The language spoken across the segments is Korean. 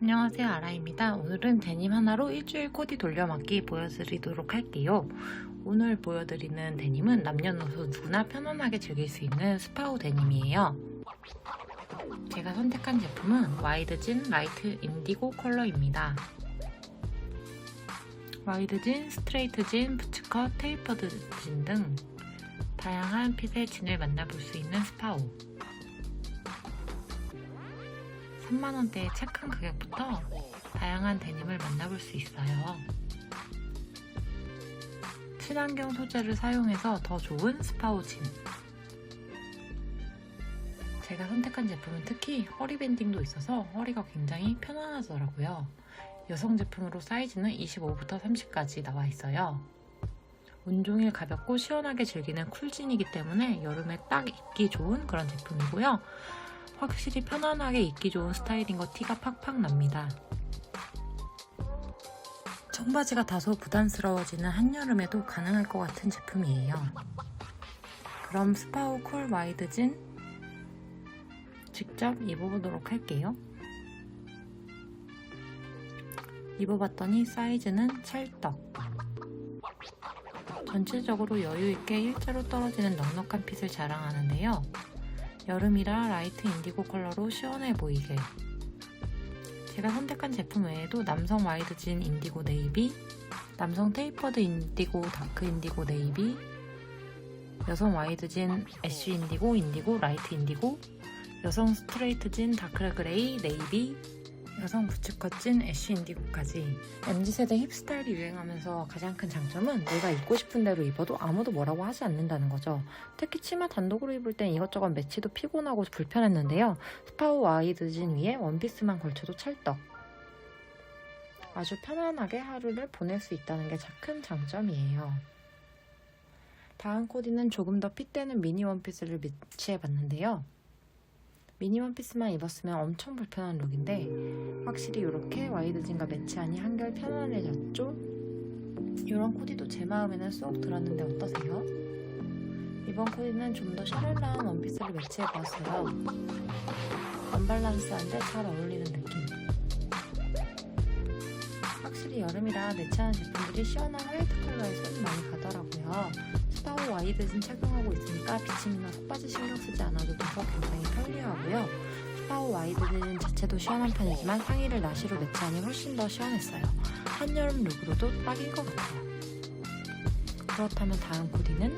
안녕하세요 아라입니다. 오늘은 데님 하나로 일주일 코디 돌려막기 보여드리도록 할게요. 오늘 보여드리는 데님은 남녀노소 누구나 편안하게 즐길 수 있는 스파우 데님이에요. 제가 선택한 제품은 와이드 진 라이트 인디고 컬러입니다. 와이드 진, 스트레이트 진, 부츠컷, 테이퍼드 진 등 다양한 핏의 진을 만나볼 수 있는 스파우 3만원대의 착한 가격부터 다양한 데님을 만나볼 수 있어요. 친환경 소재를 사용해서 더 좋은 스파우진. 제가 선택한 제품은 특히 허리 밴딩도 있어서 허리가 굉장히 편안하더라고요. 여성 제품으로 사이즈는 25부터 30까지 나와 있어요. 온종일 가볍고 시원하게 즐기는 쿨진이기 때문에 여름에 딱 입기 좋은 그런 제품이고요. 확실히 편안하게 입기 좋은 스타일인 거 티가 팍팍 납니다. 청바지가 다소 부담스러워지는 한여름에도 가능할 것 같은 제품이에요. 그럼 스파우 쿨 와이드 진 직접 입어보도록 할게요. 입어봤더니 사이즈는 찰떡. 전체적으로 여유있게 일자로 떨어지는 넉넉한 핏을 자랑하는데요. 여름이라 라이트 인디고 컬러로 시원해 보이게. 제가 선택한 제품 외에도 남성 와이드 진 인디고 네이비 남성 테이퍼드 인디고 다크 인디고 네이비 여성 와이드 진 애쉬 인디고 인디고 라이트 인디고 여성 스트레이트 진 다크 그레이 네이비 여성 부츠컷진 애쉬 인디고까지 MZ세대 힙스타일이 유행하면서 가장 큰 장점은 내가 입고 싶은 대로 입어도 아무도 뭐라고 하지 않는다는 거죠. 특히 치마 단독으로 입을 땐 이것저것 매치도 피곤하고 불편했는데요. 스파우 와이드 진 위에 원피스만 걸쳐도 찰떡. 아주 편안하게 하루를 보낼 수 있다는 게 큰 장점이에요. 다음 코디는 조금 더 핏되는 미니 원피스를 매치해봤는데요. 미니 원피스만 입었으면 엄청 불편한 룩인데 확실히 이렇게 와이드진과 매치하니 한결 편안해졌죠? 이런 코디도 제 마음에는 쏙 들었는데 어떠세요? 이번 코디는 좀 더 샤랄라한 원피스를 매치해보았어요. 언밸런스한데 잘 어울리는 느낌. 확실히 여름이라 매치하는 제품들이 시원한 화이트 컬러에 손이 많이 가더라고요. 스파우 와이드진 착용하고 있으니까 비침이나 속바지 신경 쓰지 않아도 돼서 굉장히 편리하고요. 스파우 와이드진 자체도 시원한 편이지만 상의를 나시로 매치하니 훨씬 더 시원했어요. 한여름 룩으로도 딱인 것 같아요. 그렇다면 다음 코디는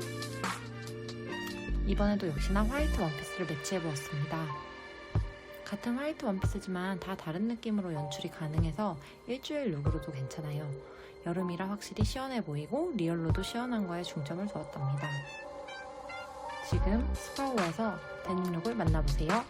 이번에도 역시나 화이트 원피스를 매치해 보았습니다. 같은 화이트 원피스지만 다 다른 느낌으로 연출이 가능해서 일주일 룩으로도 괜찮아요. 여름이라 확실히 시원해 보이고 리얼로도 시원한 거에 중점을 두었답니다. 지금 스파우에서 데님 룩을 만나보세요.